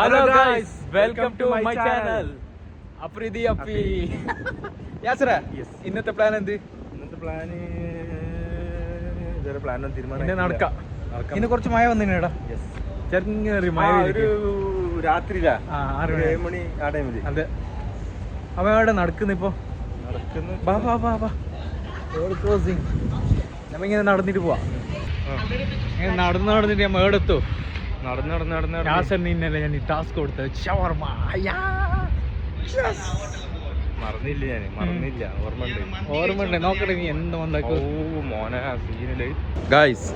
Hello guys welcome to my channel അപ്രീതി അപ്പി യാസറ. ഇന്നത്തെ പ്ലാൻ എന്ത്? ഇന്നത്തെ പ്ലാൻ ഇതുവരെ പ്ലാൻ ഇന്ന് നടക്കാം. ഇന്ന് കുറച്ച് മഴ വന്നിട്ടാ. ചെറുങ്ങേറി മഴ ഒരു രാത്രിയിലാ. ഏഴ് മണി ആ ടൈമിൽ അതെ. അവ എവിടെ നടക്കുന്നു ഇപ്പോ? നടക്കുന്നു. ബാ ബാ ബാ ബാ റോഡ് ക്രോസിങ് നമ്മ ഇങ്ങനെ നടന്നിട്ട് പോവാ. നടന്ന് നടന്നിട്ട് ഞാൻ എവിടെ എത്തോ നടന്ന് നടന്ന് നടന്ന് ഇന്നലെ ഞാൻ ഈ ടാസ്ക് കൊടുത്തത് ഷവർമ. മറന്നില്ല ഞാൻ മറന്നില്ല. ഓർമ്മയുണ്ട്. ഓർമ്മയുണ്ട്. നോക്കട്ടെ നീ എന്ത് ഓ മോന സീനിൽ ഗായ്സ്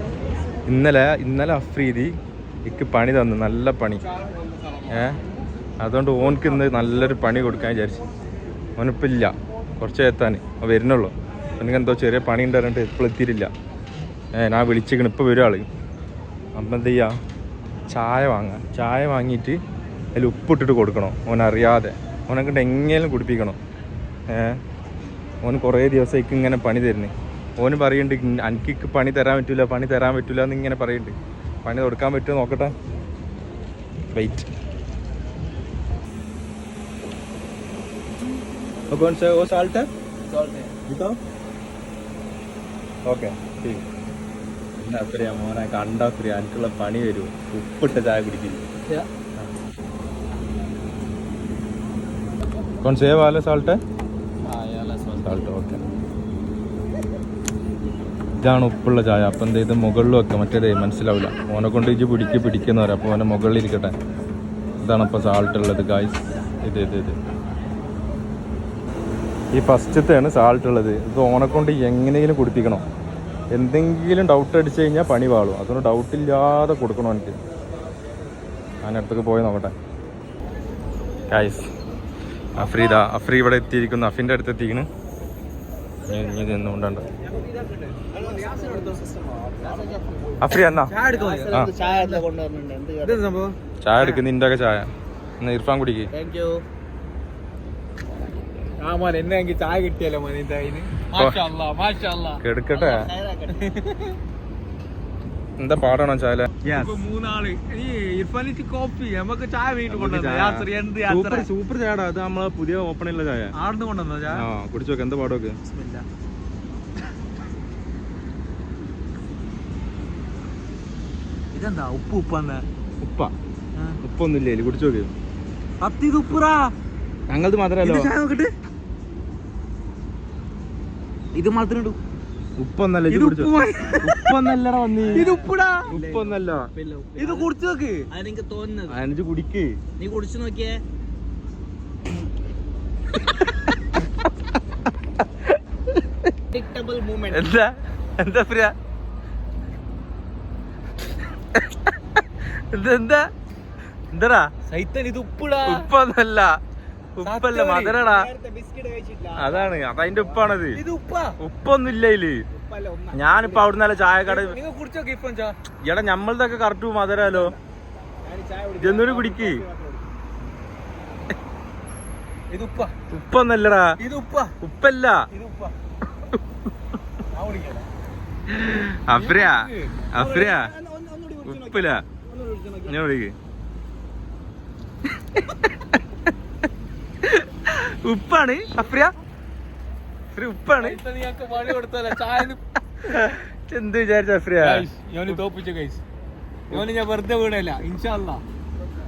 ഇന്നലെ ഇന്നലെ അഫ്രീദി ഇക്ക് പണി തന്നു. നല്ല പണി. ഏ? അതുകൊണ്ട് ഓൻക്ക് ഇന്ന് നല്ലൊരു പണി കൊടുക്കാൻ വിചാരിച്ചു. ഓനിപ്പോൾ ഇല്ല കുറച്ച് എത്താൻ വരുന്നുള്ളൂ. എനിക്ക് എന്തോ ചെറിയ പണി ഉണ്ടായിരുന്നിട്ട് ഇപ്പോൾ എത്തിയിട്ടില്ല ഏ ഞാൻ വിളിച്ചിരിക്കണം. ഇപ്പോൾ വരും ആൾ അപ്പം എന്ത് ചെയ്യാ ചായ വാങ്ങാം ചായ വാങ്ങിയിട്ട് അതിൽ ഉപ്പിട്ടിട്ട് കൊടുക്കണം ഓൻ അറിയാതെ ഓനെ കൊണ്ട് എങ്ങനെയും കുടിപ്പിക്കണം ഏ ഓന് കുറേ ദിവസത്തേക്ക് ഇങ്ങനെ പണി തരുന്നു ഓന് പറയുന്നുണ്ട് എനിക്ക് പണി തരാൻ പറ്റൂല പണി തരാൻ പറ്റൂല എന്ന് ഇങ്ങനെ പറയുന്നുണ്ട് പണി കൊടുക്കാൻ പറ്റുമോ നോക്കട്ടെ വെയിറ്റ് कौन सा वो साल्ट है दिखाओ ഓക്കെ എന്നാ പ്രിയ മോനെ കണ്ടാ പ്രിയ എനിക്കുള്ള പണി വരൂ ഉപ്പിട്ട ചായ കുടിക്കില്ല कौन से वाला साल्ट है സാൾട്ട് ഓക്കെ ഇതാണ് ഉപ്പുള്ള ചായ അപ്പം എന്ത് ഇത് മുകളിൽ വെക്കാം മറ്റേതേ മനസ്സിലാവില്ല ഓനെ കൊണ്ട് ഇജ് പിടിക്ക് പിടിക്കുന്ന പറയാം അപ്പോൾ ഓനെ മുകളിൽ ഇരിക്കട്ടെ ഇതാണ് അപ്പോൾ സാൾട്ട് ഉള്ളത് ഗായ്സ് ഇത് ഇത് ഇത് ഈ ഫസ്റ്റത്തെയാണ് സാൾട്ട് ഉള്ളത് ഇത് ഓനെ കൊണ്ട് എങ്ങനെയെങ്കിലും കുടിപ്പിക്കണം എന്തെങ്കിലും ഡൗട്ട് അടിച്ചു കഴിഞ്ഞാൽ പണി വാളും. അതൊന്നും ഡൗട്ട് ഇല്ലാതെ കൊടുക്കണം എനിക്ക്. ഞാൻ അടുത്തേക്ക് പോയി നോക്കട്ടെ. കായ്സ് അഫ്രീദ അഫ്രീ ഇവിടെ എത്തിയിരിക്കുന്നു. അഫിന്റെ അടുത്ത് എത്തിക്കണ്. ഇനി ഇതൊന്നും കൊണ്ടണ്ട അഫ്രീ എന്നാ ചായ എടുക്കുന്ന നിന്റെ ഒക്കെ ചായ ഇർഫാൻ കുടിക്ക്. ആ മോനെ എന്നെ എനിക്ക് ചായ കിട്ടിയല്ലോ മോനെ എടുക്കട്ടെ എന്താ പാടണം ചായ? മൂന്നാൾ. കോപ്പി നമുക്ക് ചായ വീട്ടിൽ കൊണ്ടുവന്നു സൂപ്പർ സൂപ്പർ ചായടാ അത് നമ്മളെ പുതിയ ഓപ്പണിലുള്ള ചായ. ആടുന്ന് കൊണ്ടുവന്നോ ചായ? ആ കുടിച്ചു നോക്ക്. എന്താ പാടോക്ക്? ബിസ്മില്ലാ. ഇതെന്താ? ഉപ്പ് ഉപ്പാന്ന്? ഉപ്പ. ഉപ്പൊന്നുമില്ലേ ഇല്ലേ? കുടിച്ചു നോക്ക്. സത്യ ഉപ്പുറാ ഞങ്ങളത് മാത്രല്ലോ നോക്കട്ടെ. ഇത് മാത്രം ഇടൂ ഉപ്പൊന്നല്ല ഇത് കുടിച്ചോ. ഉപ്പൊന്നല്ലടാ വന്നി. ഇത് ഉപ്പടാ. ഉപ്പൊന്നല്ല. ഇത് കുടിച്ചു നോക്ക്. അതെനിക്ക് തോന്നുന്നത്. അനജ് കുടിക്ക്. നീ കുടിച്ചു നോക്കിയേ. Predictable movement. എന്താ? എന്താ പ്രിയ? എന്താ? എന്താടാ? സൈത്തൻ ഇത് ഉപ്പിടാ. ഉപ്പൊന്നല്ല. ഉപ്പല്ല? മധുരടാ. അതാണ്. അതതിന്റെ ഉപ്പാണത്. ഇത് ഇല്ല ഉപ്പൊന്നുമില്ല ഇതിൽ. ഉപ്പല്ല ഒന്നാ. ഞാനിപ്പോ അവിടുന്ന് ചായ കട എടാ ഞമ്മളതൊക്കെ കറക്റ്റ് മധുരല്ലോ ഇതൊന്നൂടി കുടിക്ക്. ഉപ്പൊന്നല്ലടാ. ഇത് ഉപ്പ. ഉപ്പല്ല. അഫ്രിയ. അഫ്രിയ. ഉപ്പില്ല. ഞാൻ വിളിക്ക് ഉപ്പാണ്. അപ്രിയ അഫ്രിയ ഉപ്പാണ്. എന്ത് വിചാരിച്ച അഫ്രിയ? ഞാൻ വെറുതെ ഇൻഷാല്ല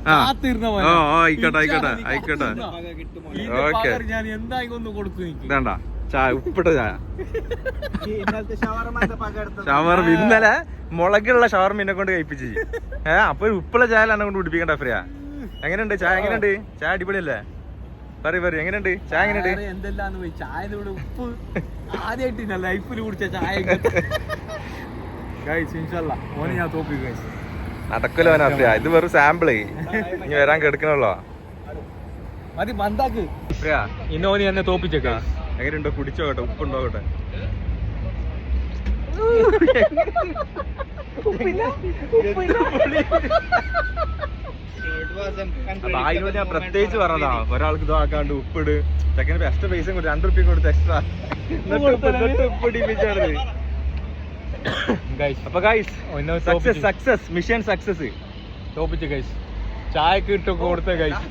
ആയിക്കോട്ടെ ആയിക്കോട്ടെ ആയിക്കോട്ടെ. ഓക്കേ. ഞാൻ ഒന്ന് കൊടുക്കും എനിക്ക്? ചായ ഉപ്പിട്ട ചായ. ഷവർമ ഇന്നലെ മുളകുള്ള ഷവർമ എന്നെ കൊണ്ട് കഴിപ്പിച്ചു. ഏഹ് അപ്പൊ ഒരു ഉപ്പുള്ള ചായ എന്നെ കൊണ്ട് കുടിപ്പിക്കണ്ട അഫ്രിയ. എങ്ങനെയുണ്ട്? ചായ എങ്ങനെയുണ്ട്? ചായ അടിപൊളിയല്ലേ? പറയ് പറയൂ. എങ്ങനെയുണ്ട്? ചായ എങ്ങനെയുണ്ട്? വേറെ എന്തെല്ലാന്ന് പോയി. ചായ ഉപ്പ്. ആദ്യമായിട്ട് ലൈഫിൽ കുടിച്ച ചായ ഓനെ ഞാൻ തോപ്പി ഗൈസ് നടക്കല്ലോ അവൻ ഇത് വെറും സാമ്പിളേ ഇനി വരാൻ കെടുക്കണല്ലോ. മതി ബന്ധാക്ക് അഫ്രിയ ഇന്ന് ഓന് എന്നെ തോപ്പിച്ചേക്ക. എങ്ങനെയുണ്ടോ? കുടിച്ചോട്ടെ ഉപ്പുണ്ടോട്ടെ an അപ്പൊ അതിനോട് ഞാൻ പ്രത്യേകിച്ച് പറഞ്ഞതാ. ഒരാൾക്ക് ഇതാക്കാണ്ട് ഉപ്പിട്. ചെക്കന് എക്സ്ട്രാ പൈസ കൊടുത്ത് രണ്ടു റുപ്യ കൊടുത്ത് എക്സ്ട്രാ ഉപ്പിടിപ്പിച്ചാണ് ഗൈസ് അപ്പൊ guys success success mission success തോപ്പിച്ച് guys ചായക്ക് ഇട്ട് കൊടുത്ത ഗൈസ്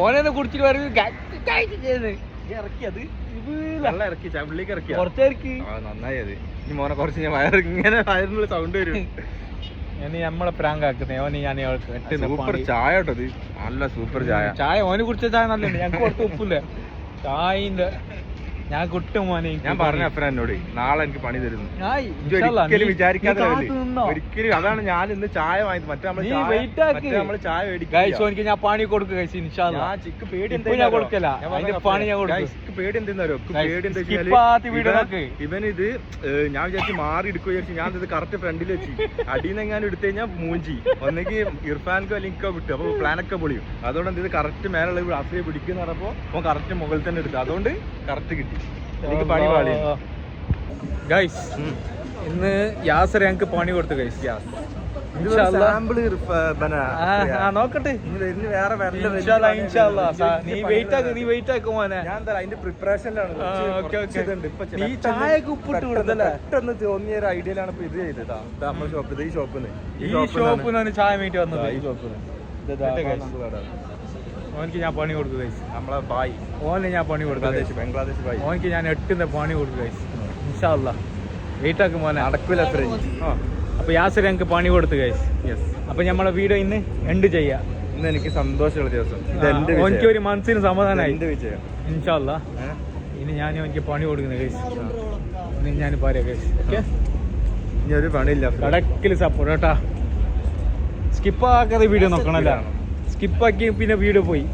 ഓനെ കുടിച്ചിട്ട് പറയുന്നത് ഇറക്കിയത് ഇറക്കി ചവിളിക്ക് ഇറക്കി കുറച്ചേർക്ക് നന്നായി അത്. ഇനി മോനെ കുറച്ച് ഞാൻ വയറ് ഇങ്ങനെ വയറിനുള്ള സൗണ്ട് വരും. ഇനി നമ്മളെ പ്രാങ്ക് ആക്കുന്നേ. ഓന് ഞാൻ സൂപ്പർ. ചായ കേട്ടോ ഇത്? നല്ല സൂപ്പർ ചായ. ചായ ഓന് കുടിച്ച ചായ നല്ലുണ്ട് ഞങ്ങൾക്ക് കൊടുത്ത് ഉപ്പില്ല? ചായന്റെ ഞാൻ കിട്ടും മോനെ. ഞാൻ പറഞ്ഞ അഫ്ര എന്നോട് നാളെ എനിക്ക് പണി തരുന്നു. ഒരിക്കലും വിചാരിക്കാതെ? ഒരിക്കലും അതാണ് ഞാൻ ഇന്ന് ചായ വാങ്ങി മറ്റേ നമ്മൾ ചായ മേടിക്കും. മേടിക്കില്ല. ഞാൻ പണി ഗൈസ് ഇൻഷാല്ലാ ഞാൻ ചിക്ക് പേടി ഞാൻ കൊടുക്കല. പണി ഞാൻ കൊടുക്കും. പേടി എന്താ Guys, പേടി എന്താ. ഇവൻ ഇത് ഞാൻ വിചാരിച്ചു മാറി എടുക്കുക വിചാരിച്ചു ഞാൻ ഇത് കറക്റ്റ് ഫ്രണ്ടിൽ വെച്ച്. അടിയിൽ എങ്ങാനും എടുത്തു കഴിഞ്ഞാൽ മൂഞ്ചി. ഒന്നെങ്കിൽ ഇർഫാൻക്കോ അല്ലെങ്കിൽ കിട്ടും. അപ്പൊ പ്ലാനൊക്കെ പൊളിയും. അതുകൊണ്ട് എന്ത് ഇത് കറക്റ്റ് മേലുള്ള അഫ്രിയെ പിടിക്കുന്ന പറഞ്ഞപ്പോ കറക്റ്റ് മുകളിൽ തന്നെ എടുത്തു. അതുകൊണ്ട് കറക്റ്റ് കിട്ടി. എനിക്ക് പണി പാളി ഗൈസ് ഇന്ന് യാസർ ഞങ്ങൾക്ക് പണി കൊടുത്തു ഗൈസ് ആ നോക്കട്ടെ. നീ വെയിറ്റ് ആക്ക് നീ വെയിറ്റ് ആക്ക് മോനെ. അതിന്റെ പ്രിപ്പറേഷനിലാണ്. നീ ഉപ്പിട്ട്? പെട്ടെന്ന് തോന്നിയ ഒരു ഐഡിയയിലാണ് ഇപ്പൊ ഇത് ചെയ്തത് നമ്മുടെ ഷോപ്പ് ഈ ഷോപ്പിൽ ഈ ഷോപ്പിൽ നിന്ന് ചായ മേറ്റ് വന്നത്. ഈ ഷോപ്പിൽ ഓനിക്ക് ഞാൻ പണി കൊടുത്തു ഗൈസ് നമ്മളെ ബായ്. ഓനെ ഞാൻ പണി കൊടുത്തു ബംഗ്ലാദേശ് ബായ്. ഓനിക്ക് ഞാൻ എട്ടിന്റെ പണി കൊടുത്തു ഗൈസ് ഇൻഷാല്ല വെയിറ്റ് ആക്ക് മോനെ. അടക്കില്ല ഫ്രഞ്ച് അപ്പൊ യാസർ ഞങ്ങൾക്ക് പണി കൊടുത്തു ഗൈസ് യെസ് അപ്പൊ നമ്മളെ വീഡിയോ ഇന്ന് എൻഡ് ചെയ്യാം. ഇന്ന് എനിക്ക് സന്തോഷമുള്ള ദിവസം. വിജയം. ഒരു മനസ്സിന് സമാധാനമായി എന്റെ വിജയം? ഇൻഷാല്ല? ഇനി ഞാൻ എനിക്ക് പണി കൊടുക്കുന്നത് ഗൈസ് ഇനി ഞാൻ പറയാം ഗൈസ് ഓക്കെ ഇനി ഒരു പണിയില്ല. കടക്കിൽ സപ്പോർട്ട് കേട്ടാ സ്കിപ്പാക്കാതെ വീഡിയോ നോക്കണല്ലോ? സ്കിപ്പാക്കി പിന്നെ വീഡിയോ പോയി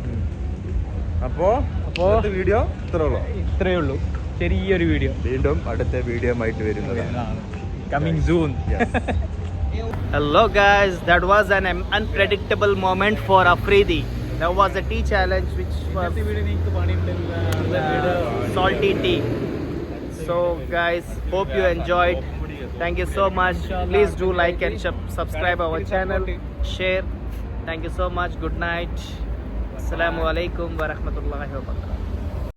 അപ്പോ അപ്പോ വീഡിയോ ഇത്രേ ഉള്ളൂ ഇത്രയേ ഉള്ളൂ ചെറിയൊരു വീഡിയോ വീണ്ടും അടുത്ത വീഡിയോ ആയിട്ട് വരുന്നതാണ് coming soon Hello guys, that was an um, unpredictable moment for Afridi. There was a tea challenge which was salty tea. So guys, hope you enjoyed. Thank you so much. Please do like and sub- subscribe our channel. Share. thank you so much. Good night. Assalamu alaikum wa rahmatullahi wa barakatuh